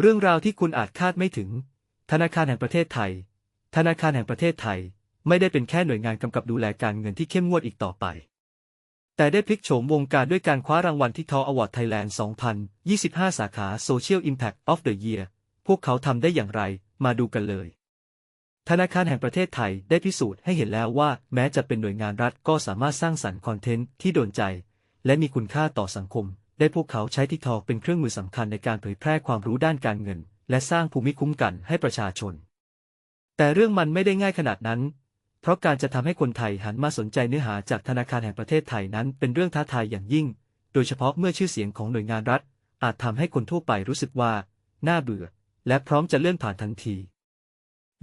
เรื่องราวที่คุณอาจคาดไม่ถึง ธนาคารแห่งประเทศไทย ธนาคารแห่งประเทศไทย ไม่ได้เป็นแค่หน่วยงานกำกับดูแลการเงินที่เข้มงวดอีกต่อไป แต่ได้พลิกโฉมวงการด้วยการคว้ารางวัลที่ทออวอร์ดไทยแลนด์2025 สาขา Social Impact of the Year พวกเขาทำได้อย่างไร มาดูกันเลย ธนาคารแห่งประเทศไทยได้พิสูจน์ให้เห็นแล้วว่า แม้จะเป็นหน่วยงานรัฐก็สามารถสร้างสรรค์คอนเทนต์ที่โดนใจ และมีคุณค่าต่อสังคม ได้พวกเขาใช้ทิกทอกเป็นเครื่องมือสำคัญในการเผยแพร่ความรู้ด้านการเงิน และสร้างภูมิคุ้มกันให้ประชาชน แต่เรื่องมันไม่ได้ง่ายขนาดนั้น เพราะการจะทำให้คนไทยหันมาสนใจเนื้อหาจากธนาคารแห่งประเทศไทยนั้นเป็นเรื่องท้าทายอย่างยิ่ง โดยเฉพาะเมื่อชื่อเสียงของหน่วยงานรัฐ อาจทำให้คนทั่วไปรู้สึกว่า น่าเบื่อ และพร้อมจะเลื่อนผ่านทันที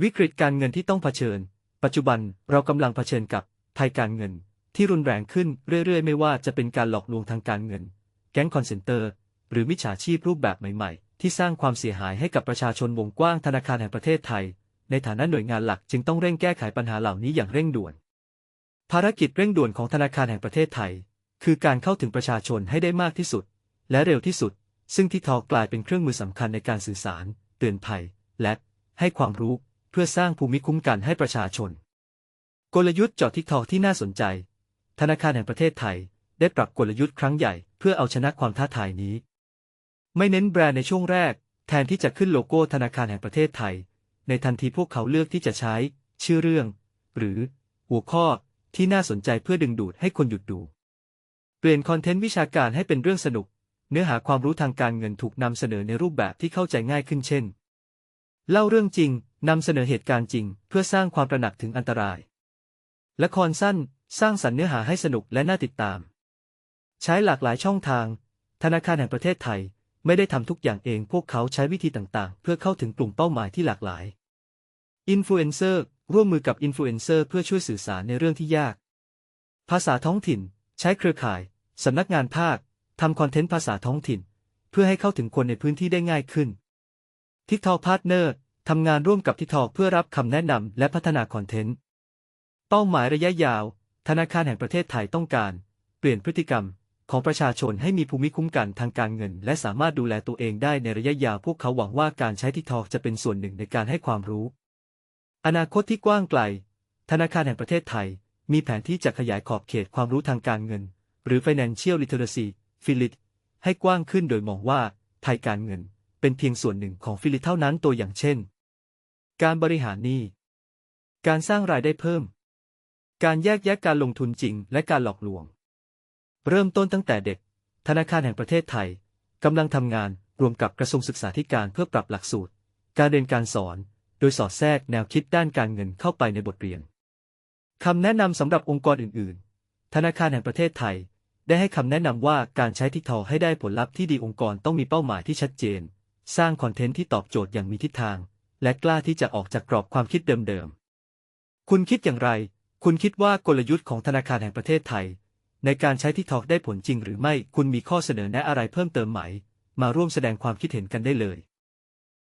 วิกฤตการเงินที่ต้องเผชิญ ปัจจุบันเรากำลังเผชิญกับภัยการเงินที่รุนแรงขึ้นเรื่อยๆ ไม่ว่าจะเป็นการหลอกลวงทางการเงิน แก๊งคอนเซนเตอร์ หรือมิจฉาชีพรูปแบบใหม่ๆ ที่สร้างความเสียหายให้กับประชาชนวงกว้างธนาคารแห่งประเทศไทย ในฐานะหน่วยงานหลักจึงต้องเร่งแก้ไขปัญหาเหล่านี้อย่างเร่งด่วน ภารกิจเร่งด่วนของธนาคารแห่งประเทศไทย คือการเข้าถึงประชาชนให้ได้มากที่สุด และเร็วที่สุด ซึ่งที่ทอกลายเป็นเครื่องมือสำคัญในการสื่อสาร เตือนภัย และให้ความรู้เพื่อสร้างภูมิคุ้มกันให้ประชาชน กลยุทธ์เจาะทิกทอกที่น่าสนใจ ธนาคารแห่งประเทศไทย ได้ปรับกลยุทธ์ครั้งใหญ่ เพื่อเอาชนะความท้าทายนี้ ไม่เน้นแบรนด์ในช่วงแรก แทนที่จะขึ้นโลโก้ธนาคารแห่งประเทศไทย ในทันทีพวกเขาเลือกที่จะใช้ ชื่อเรื่อง หรือ หัวข้อที่น่าสนใจเพื่อดึงดูดให้คนหยุดดู เปลี่ยนคอนเทนต์วิชาการให้เป็นเรื่องสนุก เนื้อหาความรู้ทางการเงินถูกนำเสนอในรูปแบบที่เข้าใจง่ายขึ้นเช่น เล่าเรื่องจริงนำเสนอเหตุการณ์จริง เพื่อสร้างความตระหนักถึงอันตราย ละครสั้น สร้างสรรค์เนื้อหาให้สนุกและน่าติดตาม ใช้หลากหลายช่องทาง ธนาคารแห่งประเทศไทย ไม่ได้ทำทุกอย่างเองพวกเขาใช้วิธีต่างๆ เพื่อเข้าถึงกลุ่มเป้าหมายที่หลากหลายอินฟลูเอนเซอร์ร่วมมือกับอินฟลูเอนเซอร์เพื่อช่วยสื่อสารในเรื่องที่ยาก ภาษาท้องถิ่น ใช้เครือข่าย สำนักงานภาคทำคอนเทนต์ภาษาท้องถิ่น เพื่อให้เข้าถึงคนในพื้นที่ได้ง่ายขึ้นทิกทอพาร์ทเนอร์ทำงานร่วมกับทิกทอเพื่อรับคำแนะนำและพัฒนาคอนเทนต์ เป้าหมายระยะยาว ธนาคารแห่งประเทศไทยต้องการ เปลี่ยนพฤติกรรม ของประชาชนให้มีภูมิคุ้มกันทางการเงิน และสามารถดูแลตัวเองได้ในระยะยาวพวกเขาหวังว่าการใช้ทิทอจะเป็นส่วนหนึ่งในการให้ความรู้ อนาคตที่กว้างไกล ธนาคารแห่งประเทศไทย มีแผนที่จะขยายขอบเขตความรู้ทางการเงิน หรือ Financial Literacy ฟิลิตให้กว้างขึ้นโดยมองว่าไทยการเงิน เป็นเพียงส่วนหนึ่งของฟิลิตเท่านั้นตัวอย่างเช่น การบริหารหนี้การสร้างรายได้เพิ่ม การแยกแยะการลงทุนจริงและการหลอกลวง เริ่มต้นตั้งแต่เด็ก ธนาคารแห่งประเทศไทยกำลังทำงานรวมกับกระทรวงศึกษาธิการเพื่อปรับหลักสูตร การเรียนการสอน โดยสอดแทรกแนวคิดด้านการเงินเข้าไปในบทเรียนคำแนะนำสำหรับองค์กรอื่น ๆ ธนาคารแห่งประเทศไทย ได้ให้คำแนะนำว่าการใช้ทิกทอให้ได้ผลลัพธ์ที่ดีองค์กรต้องมีเป้าหมายที่ชัดเจน สร้างคอนเทนต์ที่ตอบโจทย์อย่างมีทิศทาง และกล้าที่จะออกจากกรอบความคิดเดิม ๆ คุณคิดอย่างไร คุณคิดว่ากลยุทธ์ของธนาคารแห่งประเทศไทย ในการใช้ทิกทอกได้ผลจริงหรือไม่ คุณมีข้อเสนอแนะอะไรเพิ่มเติมไหม มาร่วมแสดงความคิดเห็นกันได้เลย